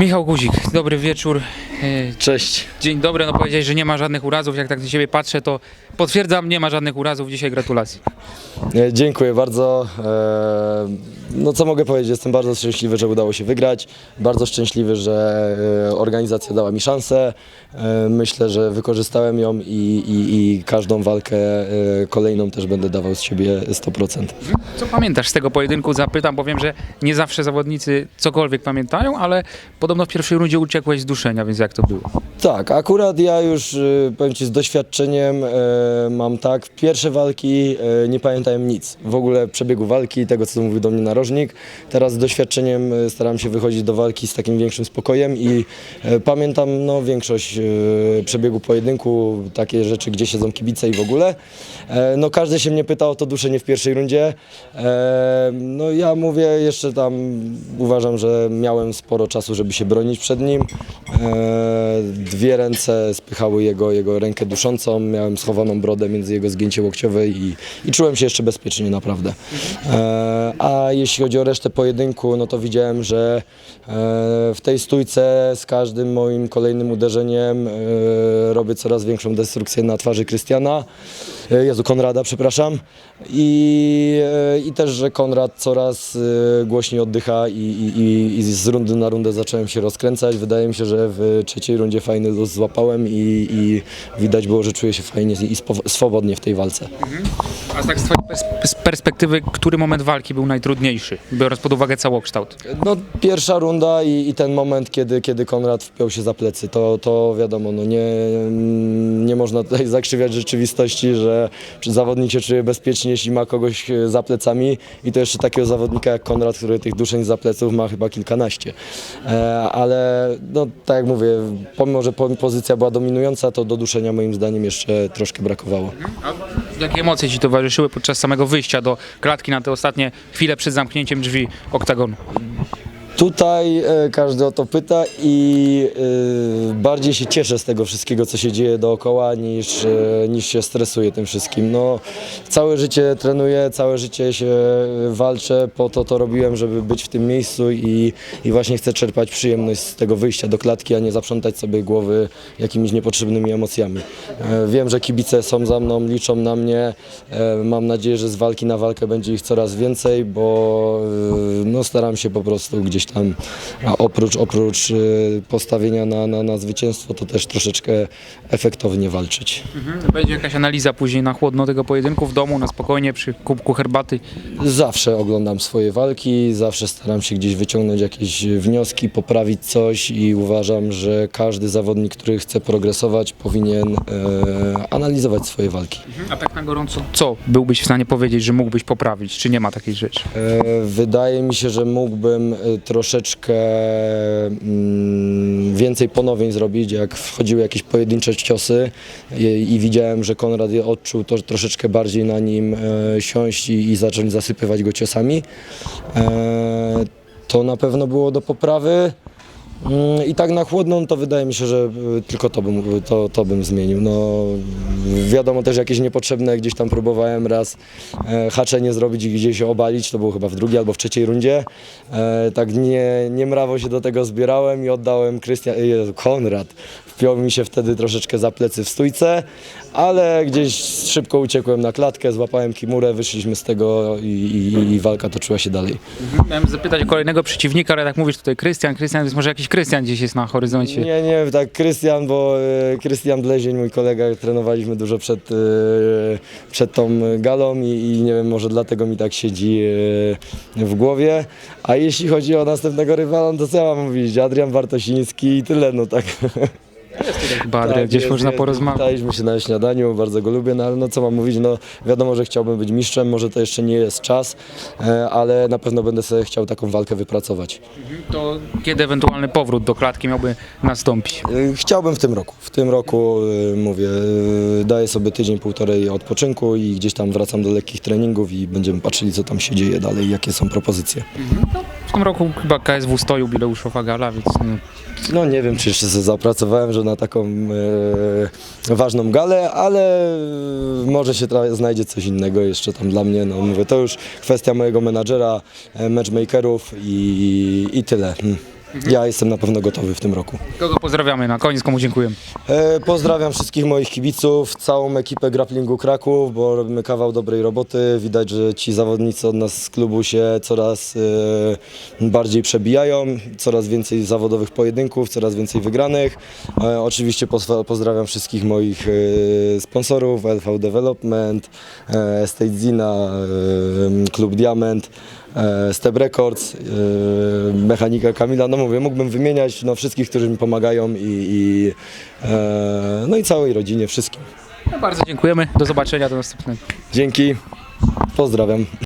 Michał Guzik, dobry wieczór. E, Cześć. Dzień dobry, no powiedziałeś, że nie ma żadnych urazów, jak tak na ciebie patrzę, to potwierdzam, nie ma żadnych urazów, dzisiaj gratulacje. E, Dziękuję bardzo. No co mogę powiedzieć, jestem bardzo szczęśliwy, że udało się wygrać. Bardzo szczęśliwy, że e, organizacja dała mi szansę. E, Myślę, że wykorzystałem ją i, i, i każdą walkę e, kolejną też będę dawał z siebie 100%. Co pamiętasz z tego pojedynku? Zapytam, bo wiem, że nie zawsze zawodnicy cokolwiek pamiętają, ale podobno w pierwszej rundzie uciekłeś z duszenia, więc jak to było? Tak, akurat ja już powiem Ci z doświadczeniem mam tak, pierwsze walki nie pamiętałem nic, w ogóle przebiegu walki, tego co mówił do mnie Teraz z doświadczeniem e, staram się wychodzić do walki z takim większym spokojem i e, pamiętam no, większość e, przebiegu pojedynku, takie rzeczy, gdzie siedzą kibice i w ogóle. No każdy się mnie pytał o to duszenie w pierwszej rundzie. No ja mówię jeszcze tam, uważam, że miałem sporo czasu, żeby się bronić przed nim. Dwie ręce spychały jego, jego rękę duszącą, miałem schowaną brodę między jego zgięcie łokciowe i, i czułem się jeszcze bezpiecznie naprawdę. A jeśli chodzi o resztę pojedynku, no to widziałem, że e, w tej stójce z każdym moim kolejnym uderzeniem e, robię coraz większą destrukcję na twarzy Krystiana, e, Jezu, Konrada, przepraszam. I, I też, że Konrad coraz głośniej oddycha i, i, i- z rundy na rundę zacząłem się rozkręcać. Wydaje mi się, że w trzeciej rundzie fajny luz złapałem i, i widać było, że czuję się fajnie i swobodnie w tej walce. A tak z twojej perspektywy, który moment walki był najtrudniejszy, biorąc pod uwagę całokształt? No, pierwsza runda i, i ten moment, kiedy, kiedy Konrad wpiął się za plecy, to, to wiadomo, no nie, nie można tutaj zakrzywiać rzeczywistości, że zawodnik się czuje bezpiecznie, jeśli ma kogoś e, za plecami i to jeszcze takiego zawodnika jak Konrad, który tych duszeń za pleców ma chyba kilkanaście. E, ale no, tak jak mówię, pomimo, że po- pozycja była dominująca, to do duszenia moim zdaniem jeszcze troszkę brakowało. A jakie emocje ci towarzyszyły podczas samego wyjścia do klatki na te ostatnie chwile przed zamknięciem drzwi oktagonu? Tutaj e, każdy o to pyta i e, bardziej się cieszę z tego wszystkiego, co się dzieje dookoła, niż, e, niż się stresuję tym wszystkim. No, całe życie trenuję, całe życie się walczę, po to to robiłem, żeby być w tym miejscu i, i właśnie chcę czerpać przyjemność z tego wyjścia do klatki, a nie zaprzątać sobie głowy jakimiś niepotrzebnymi emocjami. Wiem, że kibice są za mną, liczą na mnie. Mam nadzieję, że z walki na walkę będzie ich coraz więcej, bo no, staram się po prostu gdzieś tam, a oprócz, oprócz e, postawienia na, na, na zwycięstwo, to też troszeczkę efektownie walczyć. Będzie jakaś analiza później na chłodno tego pojedynku w domu, na spokojnie przy kubku herbaty. Zawsze oglądam swoje walki, zawsze staram się gdzieś wyciągnąć jakieś wnioski, poprawić coś i uważam, że każdy zawodnik, który chce progresować, powinien e, analizować swoje walki. A tak na gorąco, co byłbyś w stanie powiedzieć, że mógłbyś poprawić? Czy nie ma takiej rzeczy? E, Wydaje mi się, że mógłbym e, troszeczkę mm, więcej ponowień zrobić, jak wchodziły jakieś pojedyncze ciosy i, widziałem, że Konrad odczuł to troszeczkę bardziej na nim e, siąść i, i zacząć zasypywać go ciosami. E, to na pewno było do poprawy. Mm, I tak na chłodną to wydaje mi się, że y, tylko to bym, to, to bym zmienił. No, wiadomo też jakieś niepotrzebne gdzieś tam próbowałem raz e, haczenie zrobić i gdzieś obalić, to było chyba w drugiej albo w trzeciej rundzie. E, tak nie, nie mrawo się do tego zbierałem i oddałem Krystian, Jezu, Konrad. Wpiął mi się wtedy troszeczkę za plecy w stójce, ale gdzieś szybko uciekłem na klatkę, złapałem kimurę, wyszliśmy z tego i, i, i walka toczyła się dalej. Miałem zapytać o kolejnego przeciwnika, ale tak mówisz tutaj Krystian, Krystian, więc może jakiś Krystian gdzieś jest na horyzoncie. Nie, nie, tak Krystian, bo e, Krystian Blezień, mój kolega, trenowaliśmy dużo przed, e, przed tą galą i, i nie wiem, może dlatego mi tak siedzi e, w głowie. A jeśli chodzi o następnego rywala, no to co ja mam mówić? Adrian Bartosiński i tyle, no tak. Chyba Adrian, Tak, gdzieś jest, można jest. porozmawiać. Witaliśmy się na śniadaniu, bardzo go lubię, no ale no co mam mówić, no wiadomo, że chciałbym być mistrzem, może to jeszcze nie jest czas, e, ale na pewno będę sobie chciał taką walkę wypracować. To kiedy ewentualny powrót do klatki miałby nastąpić? Y, Chciałbym w tym roku. W tym roku y, mówię, daję sobie tydzień, półtorej odpoczynku i gdzieś tam wracam do lekkich treningów i będziemy patrzyli, co tam się dzieje dalej, jakie są propozycje. W tym roku chyba KSW stoi jubileuszowa gala, więc no, No nie wiem, czy jeszcze sobie zapracowałem, że na taką e, ważną galę, ale może się znajdzie coś innego jeszcze tam dla mnie. No mówię, to już kwestia mojego menadżera, e, matchmakerów i, i tyle. Hmm. Ja jestem na pewno gotowy w tym roku. Kogo pozdrawiamy na koniec, komu dziękujemy. E, pozdrawiam wszystkich moich kibiców, całą ekipę grapplingu Kraków, bo robimy kawał dobrej roboty. Widać, że ci zawodnicy od nas z klubu się coraz e, bardziej przebijają, coraz więcej zawodowych pojedynków, coraz więcej wygranych. E, oczywiście pozdrawiam wszystkich moich e, sponsorów, LV Development, e, Estate Zina, e, Klub Diament. E, Step Records, e, mechanika Kamila, no mówię, mógłbym wymieniać no, wszystkich, którzy mi pomagają i, i, e, no i całej rodzinie, wszystkim. No bardzo dziękujemy. Do zobaczenia, do następnego. Dzięki, pozdrawiam.